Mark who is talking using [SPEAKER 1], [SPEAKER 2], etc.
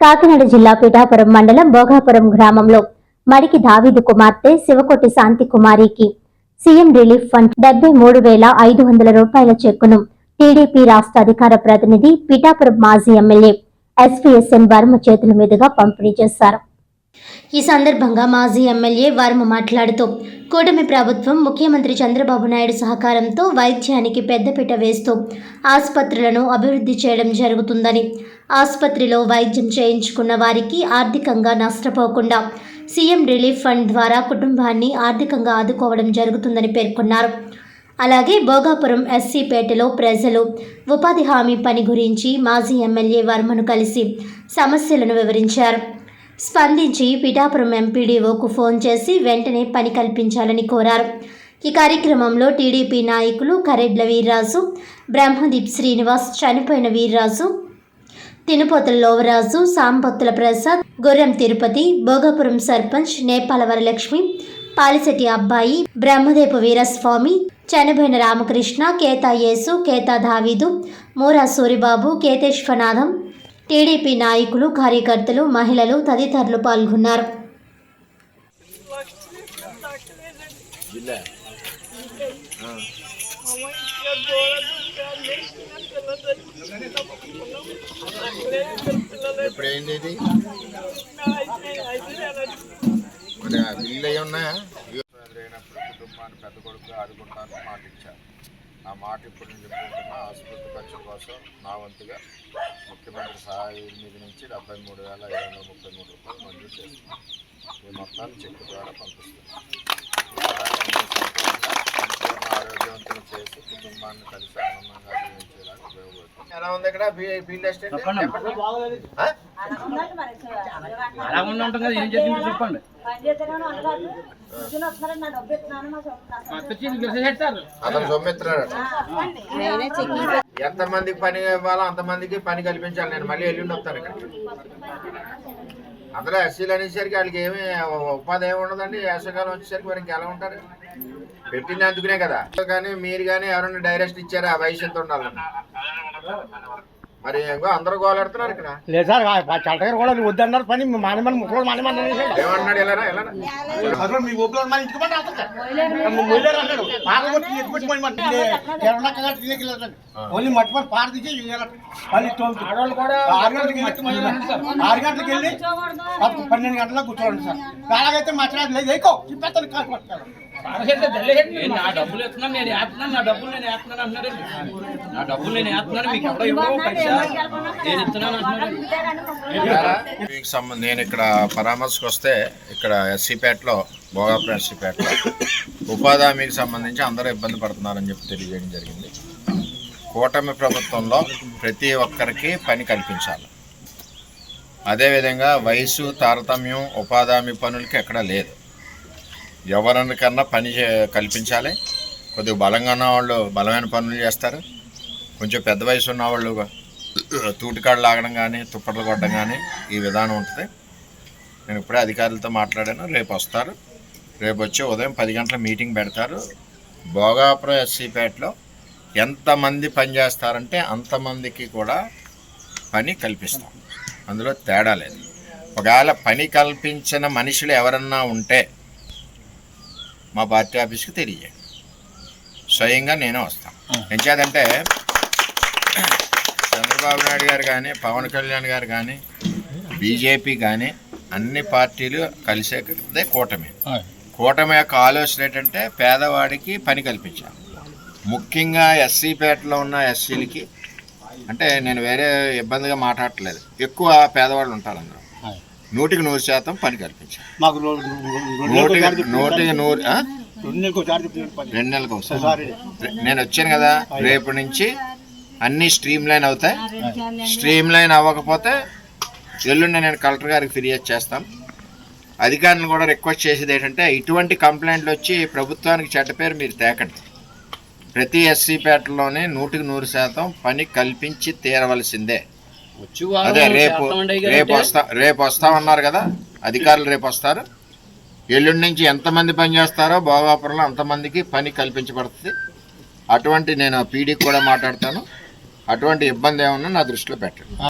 [SPEAKER 1] కాకినాడ జిల్లా పిఠాపురం మండలం భోగాపురం గ్రామంలో మడికి దావీదు కుమార్తె శివకొట్టి శాంతి కుమారికి సీఎం రిలీఫ్ ఫండ్ డెబ్బై మూడు వేల ఐదు వందల రూపాయల చెక్కును టీడీపీ రాష్ట్ర అధికార ప్రతినిధి పిఠాపురం మాజీ ఎమ్మెల్యే ఎస్పీఎస్ఎన్ వర్మ చేతుల మీదుగా పంపిణీ చేశారు. ఈ సందర్భంగా మాజీ ఎమ్మెల్యే వర్మ మాట్లాడుతూ కూటమి ప్రభుత్వం ముఖ్యమంత్రి చంద్రబాబు నాయుడు సహకారంతో వైద్యానికి పెద్దపీట వేస్తూ ఆసుపత్రులను అభివృద్ధి చేయడం జరుగుతుందని ఆసుపత్రిలో వైద్యం చేయించుకున్న వారికి ఆర్థికంగా నష్టపోకుండా సీఎం రిలీఫ్ ఫండ్ ద్వారా కుటుంబాన్ని ఆర్థికంగా ఆదుకోవడం జరుగుతుందని పేర్కొన్నారు. అలాగే భోగాపురం ఎస్సీపేటలో ప్రజలు ఉపాధి హామీ పని గురించి మాజీ ఎమ్మెల్యే వర్మను కలిసి సమస్యలను వివరించారు. స్పందించి పిఠాపురం ఎంపీడీఓకు ఫోన్ చేసి వెంటనే పని కల్పించాలని కోరారు. ఈ కార్యక్రమంలో టీడీపీ నాయకులు కరెడ్ల వీర్రాజు బ్రహ్మదీప్ శ్రీనివాస్ చనిపోయిన వీర్రాజు తినుపోతుల లోవరాజు సాంపత్తుల ప్రసాద్ గొర్రెం తిరుపతి భోగాపురం సర్పంచ్ నేపాల వరలక్ష్మి పాలిశెట్టి అబ్బాయి బ్రహ్మదేపు వీరస్వామి చనిపోయిన రామకృష్ణ కేతా యేసు కేతా దావీదు మూరా సూరిబాబు కేతేశ్వనాథం టీడీపీ నాయకులు కార్యకర్తలు మహిళలు తదితరులు పాల్గొన్నారు.
[SPEAKER 2] ఎప్పుడు అయింది ఇది? మరి ఉన్నాయా కుటుంబాన్ని పెద్ద కొడుకు ఆదుకుంటాను మాట ఆ మాట ఇప్పుడు నేను చెప్పుకుంటున్నా ఆసుపత్రి ఖర్చు కోసం నా వంతుగా ముఖ్యమంత్రి సహాయ నిధి నుంచి డెబ్బై మూడు వేల ఐదు వందల ముప్పై మూడు రూపాయలు మంజూరు చేస్తున్నాను ఈ మొత్తాన్ని చెక్ ద్వారా పంపిస్తున్నాను సంపూర్ణ ఆరోగ్యవంతులు చేసి కుటుంబాన్ని కలిసి ఆనందంగా జీవించేలాగా ఉపయోగపడుతుంది. ఎలా ఉంది ఇక్కడ? చెప్పండి?
[SPEAKER 3] అలా ఏం
[SPEAKER 2] అతను సొమ్మెత్తున్నాడు ఎంత మందికి పని ఇవ్వాలో అంతమందికి పని కల్పించాలి. నేను మళ్ళీ ఎల్లుండి వస్తాను ఇక్కడ. అందులో ఎస్సీలు అనేసరికి వాళ్ళకి ఏమి ఉపాధి ఏమి ఉండదండి. వేసవకాలం వచ్చేసరికి మరి ఇంకెలా ఉంటారు? పెట్టింది అందుకునే కదా. కానీ మీరు కానీ ఎవరైనా డైరెక్ట్ ఇచ్చారా? ఆ వయసు ఎంత ఉండాలని. మరి అందరూ గోలాడుతున్నారు ఇక్కడ.
[SPEAKER 3] లేదు సార్ చట్టగారు కూడా వద్దన్నారు పని మానమని ముక్కలు మానమని
[SPEAKER 2] ఏమన్నాడు? ఎలా
[SPEAKER 3] మీ ఊపిలో మన ఇంటికి అన్నాడు. ఓన్లీ మట్టి పని పార తీసి మళ్ళీ ఆడవాళ్ళు కూడా ఆరు గంటలకు వెళ్ళి ఆరు గంటలకు వెళ్ళి పన్నెండు గంటలకు కూర్చోండి సార్. అలాగైతే మాట్లాడలేదు లేదు. ఎక్కువ తిప్పేస్తాను.
[SPEAKER 4] నేను నా డబ్బులు ఇస్తున్నాను నేను వేస్తున్నాను నా డబ్బులు నేను వేస్తున్నాను అంటున్నారండి నా డబ్బులు నేను వేస్తున్నాను మీకు ఎవడో ఇవ్వవు పైసా నేను ఇస్తున్నాను
[SPEAKER 2] సంబంధం నేను ఇక్కడ పరామర్శకు వస్తే ఇక్కడ ఎస్సీపేటలో భోగాపురం ఎస్సీపేటలో ఉపాధి హామీకి సంబంధించి అందరూ ఇబ్బంది పడుతున్నారని చెప్పి తెలియజేయడం జరిగింది. కూటమి ప్రభుత్వంలో ప్రతి ఒక్కరికి పని కల్పించాలి. అదేవిధంగా వయసు తారతమ్యం ఉపాధి హామీ పనులకి ఎక్కడా లేదు. ఎవరికన్నా పని చే- కల్పించాలి. కొద్దిగా బలంగా ఉన్న వాళ్ళు బలమైన పనులు చేస్తారు. కొంచెం పెద్ద వయసు ఉన్న వాళ్ళు తూటికాడు లాగడం కానీ తుప్పట్లు కొట్టడం కానీ ఈ విధానం ఉంటుంది. నేను ఇప్పుడే అధికారులతో మాట్లాడాను. రేపు వస్తారు. రేపు వచ్చి ఉదయం పది గంటల మీటింగ్ పెడతారు. భోగాపురం ఎస్సీపేటలో ఎంతమంది పని చేస్తారంటే అంతమందికి కూడా పని కల్పిస్తాం. అందులో తేడా లేదు. ఒకవేళ పని కల్పించిన మనుషులు ఎవరన్నా ఉంటే మా పార్టీ ఆఫీస్కి తెలియజేయండి. స్వయంగా నేనే వస్తాను. ఎంచేదంటే చంద్రబాబు నాయుడు గారు కానీ పవన్ కళ్యాణ్ గారు కానీ బీజేపీ కానీ అన్ని పార్టీలు కలిసే కూటమి. కూటమి యొక్క ఆలోచన ఏంటంటే పేదవాడికి పని కల్పించాలి. ముఖ్యంగా ఎస్సీపేటలో ఉన్న ఎస్సీలకి అంటే నేను వేరే ఇబ్బందిగా మాట్లాడట్లేదు. ఎక్కువ పేదవాళ్ళు ఉంటారు అందులో. నూటికి నూరు శాతం పని కల్పించాలి.
[SPEAKER 3] మాకు రో- రో- రో- రెండు
[SPEAKER 2] నూటికి
[SPEAKER 3] నెలలకు ఒకసారి
[SPEAKER 2] నూటికి నూరు?
[SPEAKER 3] రెండు నెలలకు
[SPEAKER 2] నేను వచ్చాను కదా రేపు నుంచి అన్ని స్ట్రీమ్ లైన్ అవుతాయి స్ట్రీమ్ లైన్ అవ్వకపోతే ఎల్లుండి నేను కలెక్టర్ గారికి ఫిర్యాదు చేస్తాం. అధికారులను కూడా రిక్వెస్ట్ చేసేది ఏంటంటే ఇటువంటి కంప్లైంట్లు వచ్చి ప్రభుత్వానికి చెడ్డ పేరు మీరు తేకండి. ప్రతి ఎస్సీ పేటలోనే నూటికి నూరు శాతం పని కల్పించి తీరవలసిందే. అదే రేపు రేపు వస్తా రేపు వస్తామన్నారు కదా? అధికారులు రేపు వస్తారు. ఎల్లుండి నుంచి ఎంతమంది పని చేస్తారో భోగాపురంలో అంతమందికి పని కల్పించబడుతుంది. అటువంటి నేను పీడీకి కూడా మాట్లాడతాను. అటువంటి ఇబ్బంది ఏమన్నా నా దృష్టిలో పెట్టండి.